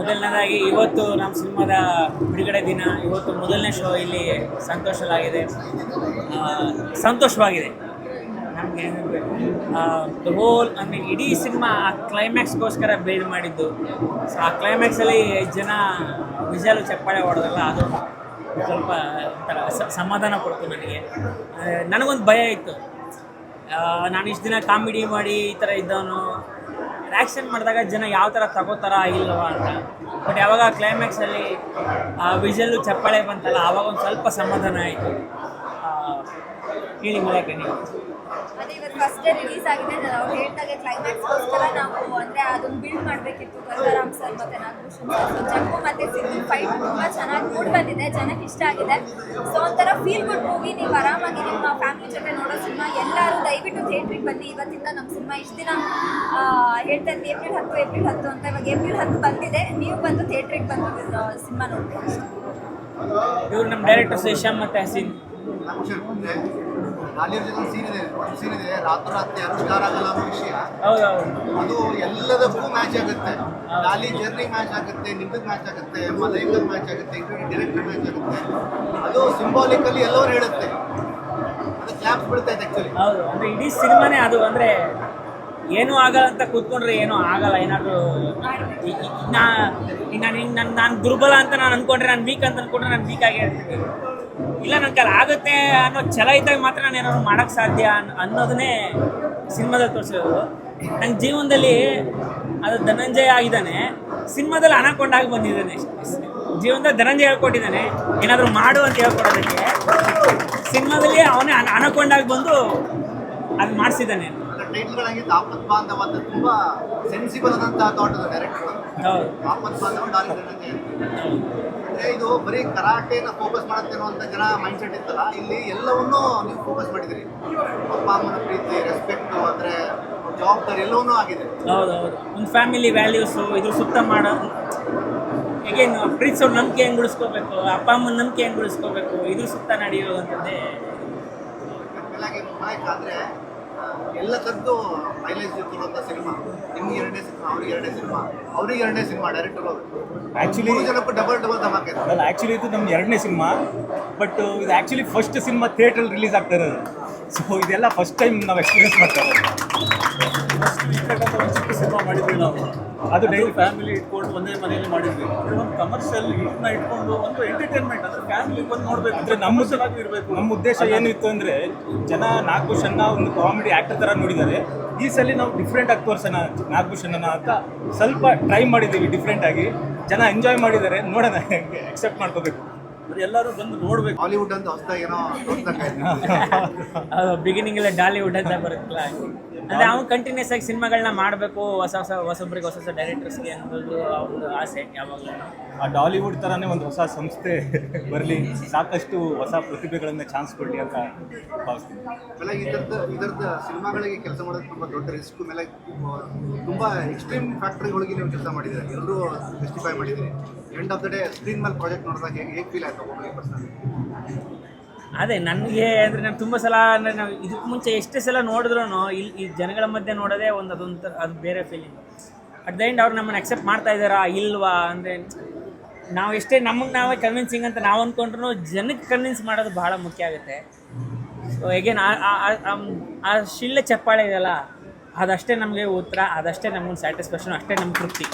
ಮೊದಲನೇದಾಗಿ ಇವತ್ತು ನಮ್ಮ ಸಿನಿಮಾದ ಬಿಡುಗಡೆ ದಿನ ಇವತ್ತು ಮೊದಲನೇ ಶೋ ಇಲ್ಲಿ ಸಂತೋಷವಾಗಿದೆ ಆ, ಸಂತೋಷವಾಗಿದೆ. ನಮಗೆ ದ ಹೋಲ್ ಅಂದರೆ ಇಡೀ ಸಿನಿಮಾ ಆ ಕ್ಲೈಮ್ಯಾಕ್ಸ್ಗೋಸ್ಕರ ಬೇಡ್ ಮಾಡಿದ್ದು. ಸೊ ಆ ಕ್ಲೈಮ್ಯಾಕ್ಸಲ್ಲಿ ಜನ ವಿಜಯಲು ಚಪ್ಪಾಳೆ ಹೊಡೆದಲ್ಲ ಅದು ಸ್ವಲ್ಪ ಒಂಥರ ಸಮಾಧಾನ ಕೊಡ್ತು ನನಗೆ. ನನಗೊಂದು ಭಯ ಇತ್ತು. ನಾನು ಇಷ್ಟು ದಿನ ಕಾಮಿಡಿ ಮಾಡಿ ಈ ಥರ ಇದ್ದವನು ಆ್ಯಕ್ಷನ್ ಮಾಡಿದಾಗ ಜನ ಯಾವ ಥರ ತಗೋತಾರ ಇಲ್ಲವ ಅಂತ. ಬಟ್ ಯಾವಾಗ ಕ್ಲೈಮ್ಯಾಕ್ಸಲ್ಲಿ ಆ ವಿಜಲ್ಲು ಚಪ್ಪಾಳೆ ಬಂತಲ್ಲ, ಆವಾಗ ಒಂದು ಸ್ವಲ್ಪ ಸಮಾಧಾನ ಆಯಿತು. ಹೇಳಿ ಮೂಲಕ ನೀವು. ಅದೇ ಇವತ್ತು ಫಸ್ಟ್ ಡೇ ರಿಲೀಸ್ ಆಗಿದೆ ನಾವು ಹೇಳ್ದಾಗೆ ಕ್ಲೈಮ್ಯಾಕ್ಸ್ಗೋಸ್ಕರ ನಾವು ಅಂದರೆ ಅದನ್ನು ಬಿಲ್ಡ್ ಮಾಡಬೇಕಿತ್ತು, ಗಂಗಾರಾಮ್ ಸರ್ ಮತ್ತು ನಾಗಭೂಷಣ್ ಸರ್ ಜಗ್ಗು ಮತ್ತು ಸಿದ್ದು ಫೈಟ್ ತುಂಬ ಚೆನ್ನಾಗಿ ಮೂಡ್ ಬಂದಿದೆ, ಜನಕ್ಕೆ ಇಷ್ಟ ಆಗಿದೆ. ಸೊ ಒಂಥರ ಫೀಲ್ ಗುಡ್ ಮೂವಿ ನೀವು ಆರಾಮಾಗಿ ನಿಮ್ಮ ಫ್ಯಾಮಿಲಿ ಜೊತೆ ದಯವಿಟ್ಟು ಥಿಯೇಟ್ರಿಗೆ ಬನ್ನಿ. ಇವತ್ತಿಂದ ನಮ್ಮ ಸಿನಿಮಾ ಇಷ್ಟು ದಿನ ಆ, ಹೇಳ್ತಾ ಇದ್ದೆ ಏಪ್ರಿಲ್ ಹತ್ತು ಏಪ್ರಿಲ್ ಹತ್ತು ಅಂತ. ಇವಾಗ ಏಪ್ರಿಲ್ ಹತ್ತು ಬಂದಿದೆ. ನೀವು ಬಂದು ಥಿಯೇಟ್ರಿಗೆ ಬಂದು ಸಿನಿಮಾ ನೋಡ್ಬೋದು ಇವ್ರು ನಮ್ಮ ಡೈರೆಕ್ಟರ್ ಶೇಷಾಮ್ ಮತ್ತು ಹಸೀನ್. ಗಾಲಿಯರ್ ಜೊತೆ ಸೀನ್ ಇದೆ ಒಂದು ಸೀನ್ ಇದೆ ರಾತ್ರೋರಾತ್ರಿ ಯಾರು ಸ್ಟಾರ್ ಆಗಲ್ಲ ಅನ್ನೋ ವಿಷಯ ಅದು ಎಲ್ಲದಕ್ಕೂ ಮ್ಯಾಚ್ ಆಗುತ್ತೆ ಗಾಲಿ ಜರ್ನಿ ಮ್ಯಾಚ್ ಆಗುತ್ತೆ ನಿಮ್ದಕ್ಕೆ ಮ್ಯಾಚ್ ಆಗುತ್ತೆ ಮಲೈಂಗಲ್ ಮ್ಯಾಚ್ ಆಗುತ್ತೆ ಇದ್ರ ಡೈರೆಕ್ಟರ್ ಮ್ಯಾಚ್ ಆಗುತ್ತೆ. ಅದು ಸಿಂಬಾಲಿಕಲಿ ಎಲ್ಲರೂ ಹೇಳುತ್ತೆ ಅದು ಕ್ಲಾಪ್ಸ್ ಬಿಡ್ತೈತೆ ಆ್ಯಕ್ಚುಲಿ ಹೌದು, ಅಂದರೆ ಇಡೀ ಸಿನಿಮಾನೇ ಅದು, ಅಂದ್ರೆ ಏನೂ ಆಗಲ್ಲ ಅಂತ ಕೂತ್ಕೊಂಡ್ರೆ ಏನೂ ಆಗಲ್ಲ, ಏನಾದರೂ ನಾ ನಾನು ನಾನು ನಾನು ದುರ್ಬಲ ಅಂತ ನಾನು ಅಂದ್ಕೊಂಡ್ರೆ ನಾನು ವೀಕ್ ಅಂತ ಅಂದ್ಕೊಂಡ್ರೆ ನಾನು ವೀಕ್ ಆಗಿ ಇಲ್ಲ ನನ್ನ ಕೈಲಿ ಆಗುತ್ತೆ ಅನ್ನೋ ಛಲ ಇದ್ದಾಗ ಮಾತ್ರ ನಾನು ಏನಾದ್ರು ಮಾಡೋಕ್ಕೆ ಸಾಧ್ಯ ಅನ್- ಅನ್ನೋದನ್ನೇ ಸಿನಿಮಾದಲ್ಲಿ ತೋರಿಸೋದು ನನ್ನ ಜೀವನದಲ್ಲಿ ಅದು ಧನಂಜಯ ಆಗಿದ್ದಾನೆ, ಸಿನಿಮಾದಲ್ಲಿ ಅನಕೊಂಡಾಗಿ ಬಂದಿದ್ದಾನೆ. ಜೀವನದಲ್ಲಿ ಧನಂಜಯ ಹೇಳ್ಕೊಟ್ಟಿದ್ದಾನೆ, ಏನಾದರೂ ಮಾಡು ಅಂತ ಹೇಳ್ಕೊಡೋದಕ್ಕೆ. ಸಿನಿಮಾದಲ್ಲಿ ಅವನೇ ಅನ ಅನಕೊಂಡಾಗಿ ಬಂದು ಅದು ಮಾಡಿಸಿದ್ದಾನೆ. ಟೈಟ್ಲ್ಗಳಾಗಿದ್ದು ಆಪತ್ ಬಾಂಧವ ಅಂತ ತುಂಬಾ ಸೆನ್ಸಿಬಲ್ ಆದಂತಹ ಥಾಟ್ ಅದು ಡೈರೆಕ್ಟರ್ ಆಪತ್ ಬಾಂಧವ ಡಾಲಿ ಧನಂಜಯ ಅಂದ್ರೆ ಇದು ಬರೀ ಕರಾಟೆನ ಫೋಕಸ್ ಮಾಡುತ್ತೆ ಅನ್ನುವಂಥ ಜನ ಮೈಂಡ್ ಸೆಟ್ ಇತ್ತಲ್ಲ ಇಲ್ಲಿ ಎಲ್ಲವನ್ನೂ ನೀವು ಫೋಕಸ್ ಮಾಡಿದಿರಿ ಅಪ್ಪ ಅಮ್ಮನ ಪ್ರೀತಿ ರೆಸ್ಪೆಕ್ಟು ಅಂದ್ರೆ ಜವಾಬ್ದಾರಿ ಎಲ್ಲವನ್ನೂ ಆಗಿದೆ. ಹೌದು ಹೌದು. ಒಂದು ಫ್ಯಾಮಿಲಿ ವ್ಯಾಲ್ಯೂಸು ಇದ್ರ ಸುತ್ತ ಮಾಡೋ ಹೇಗೇನು ಪ್ರೀತಿಸೋರು ನಂಬಿಕೆ ಹೆಂಗೆ ಉಳಿಸ್ಕೋಬೇಕು? ಅಪ್ಪ ಅಮ್ಮನ ನಂಬಿಕೆ ಹೆಂಗೆ ಉಳಿಸ್ಕೋಬೇಕು? ಇದ್ರ ಸುತ್ತ ನಡೆಯುವಂಥದ್ದೇ ಎಲ್ಲ ತದ್ದು ಮೈಲೇಜ್ ಕೊಡುವಂಥ ಸಿನಿಮಾ. ನಿಮ್ಗೆ ಎರಡನೇ ಸಿನಿಮಾ ಅವ್ರಿಗೆ ಎರಡನೇ ಸಿನಿಮಾ. ಅವ್ರಿಗೆ ಎರಡನೇ ಸಿನಿಮಾ ಡೈರೆಕ್ಟ್ ಅವರು ಆ್ಯಕ್ಚುಲಿ ಜನಕ್ಕೂ ಡಬಲ್ ಡಬಲ್ ಧಮಾಕೆ. ಅಲ್ಲ ಆ್ಯಕ್ಚುಲಿ ಇದು ನಮ್ಮ ಎರಡನೇ ಸಿನಿಮಾ ಬಟ್ ಇದು ಆ್ಯಕ್ಚುಲಿ ಫಸ್ಟ್ ಸಿನಿಮಾ ಥಿಯೇಟ್ರಲ್ಲಿ ರಿಲೀಸ್ ಆಗ್ತಾ ಇರೋದು. ಸೊ ಇದೆಲ್ಲ ಫಸ್ಟ್ ಟೈಮ್ ನಾವು ಎಕ್ಸ್ಪೀರಿಯನ್ಸ್ ಮಾಡ್ತಾ ಇರೋದು. ಸಿನಿಮಾ ಮಾಡಿದ್ವಿ ನಾವು ಅದು ಡೈಲಿ ಫ್ಯಾಮಿಲಿ ಇಟ್ಕೊಂಡು ಒಂದೇ ಮನೆಯಲ್ಲಿ ಮಾಡಿದ್ವಿ. ಒಂದು ಕಮರ್ಷಿಯಲ್ ಇದನ್ನ ಇಟ್ಕೊಂಡು ಒಂದು ಎಂಟರ್ಟೈನ್ಮೆಂಟ್ ಅಂದ್ರೆ ಫ್ಯಾಮಿಲಿ ಬಂದು ನೋಡ್ಬೇಕು ಅಂದ್ರೆ ನಮ್ಮ ಚೆನ್ನಾಗಿ ಇರಬೇಕು. ನಮ್ಮ ಉದ್ದೇಶ ಏನಿತ್ತು ಅಂದರೆ ಜನ ನಾಗಭೂಷಣ್ನ ಒಂದು ಕಾಮಿಡಿ ಆ್ಯಕ್ಟರ್ ಥರ ನೋಡಿದ್ದಾರೆ. ಈ ಸಲ ನಾವು ಡಿಫ್ರೆಂಟ್ ಆಗಿ ತೋರ್ಸೋಣ ನಾಗಭೂಷಣನ ಅಂತ ಸ್ವಲ್ಪ ಟ್ರೈ ಮಾಡಿದ್ದೀವಿ ಡಿಫ್ರೆಂಟ್ ಆಗಿ. ಜನ ಎಂಜಾಯ್ ಮಾಡಿದ್ದಾರೆ. ನೋಡೋಣ ಎಕ್ಸೆಪ್ಟ್ ಮಾಡ್ಕೋಬೇಕು. ಎಲ್ಲರೂ ಬಂದು ನೋಡ್ಬೇಕು. ಹಾಲಿವುಡ್ ಅಂತ ಹೊಸದಾಗಿ ಏನೋ ಅದು ಬಿಗಿನಿಂಗಲ್ಲೇ ಡಾಲಿವುಡ್ ಅಂತ ಬರುತ್ತಲ್ಲ. ಅಂದ್ರೆ ಅವ್ನು ಕಂಟಿನ್ಯೂಸ್ ಆಗಿ ಸಿನಿಮಾಗಳನ್ನ ಮಾಡಬೇಕು ಹೊಸ ಹೊಸ ಹೊಸೊಬ್ರಿಗೆ ಹೊಸ ಹೊಸ ಡೈರೆಕ್ಟರ್ಸ್ಗೆ ಅನ್ನೋದು ಅವ್ರ ಆಸೆ ಯಾವಾಗಲೂ. ಆ ಡಾಲಿವುಡ್ ಥರನೇ ಒಂದು ಹೊಸ ಸಂಸ್ಥೆ ಬರಲಿ. ಸಾಕಷ್ಟು ಹೊಸ ಪ್ರತಿಭೆಗಳನ್ನ ಚಾನ್ಸ್ ಕೊಡಲಿ ಅಂತ ಭಾವಿಸ್ತೀನಿ. ಆಮೇಲೆ ಇದರದ ಇದರದ ಸಿನಿಮಾಗಳಿಗೆ ಕೆಲಸ ಮಾಡೋದು ತುಂಬ ದೊಡ್ಡ ರಿಸ್ಕ್ ಮೇಲೆ ತುಂಬ ಎಕ್ಸ್ಟ್ರೀಮ್ ಫ್ಯಾಕ್ಟ್ರಿಗಳಿಗೆ ನೀವು ಕೆಲಸ ಮಾಡಿದ್ದೀರಿ. ಎಲ್ಲರೂ ಜಸ್ಟಿಫೈ ಮಾಡಿದ್ದೀರಿ. End of the day screen ಮೇಲೆ ಪ್ರಾಜೆಕ್ಟ್ ನೋಡಿದಾಗ ಹೇಗೆ ಹೇಗೆ ಫೀಲ್ ಆಯ್ತು ಪರ್ಸನಲಿ ಅದೇ ನನಗೆ ಅಂದರೆ ನಾನು ತುಂಬ ಸಲ ಅಂದರೆ ನಾವು ಇದಕ್ಕೆ ಮುಂಚೆ ಎಷ್ಟೇ ಸಲ ನೋಡಿದ್ರೂ ಇಲ್ಲಿ ಈ ಜನಗಳ ಮಧ್ಯೆ ನೋಡೋದೇ ಒಂದು ಅದೊಂಥರ ಅದು ಬೇರೆ ಫೀಲಿಂಗ್ ಅಟ್ ದ ಎಂಡ್ ಅವ್ರು ನಮ್ಮನ್ನು ಅಕ್ಸೆಪ್ಟ್ ಮಾಡ್ತಾ ಇದ್ದಾರಾ ಇಲ್ವಾ ಅಂದರೆ ನಾವು ಎಷ್ಟೇ ನಮಗೆ ನಾವೇ ಕನ್ವಿನ್ಸಿಂಗ್ ಅಂತ ನಾವು ಅಂದ್ಕೊಂಡ್ರು ಜನಕ್ಕೆ ಕನ್ವಿನ್ಸ್ ಮಾಡೋದು ಭಾಳ ಮುಖ್ಯ ಆಗುತ್ತೆ. ಸೊ ಎಗೇನ್ ಆ ಶಿಳ್ಳೆ ಚಪ್ಪಾಳೆ ಇದೆಯಲ್ಲ, ಅದಷ್ಟೇ ನಮಗೆ ಉತ್ತರ, ಅದಷ್ಟೇ ನಮಗೊಂದು ಸ್ಯಾಟಿಸ್ಫ್ಯಾಕ್ಷನ್ ಅಷ್ಟೇ ನಮ್ಮ ತೃಪ್ತಿ.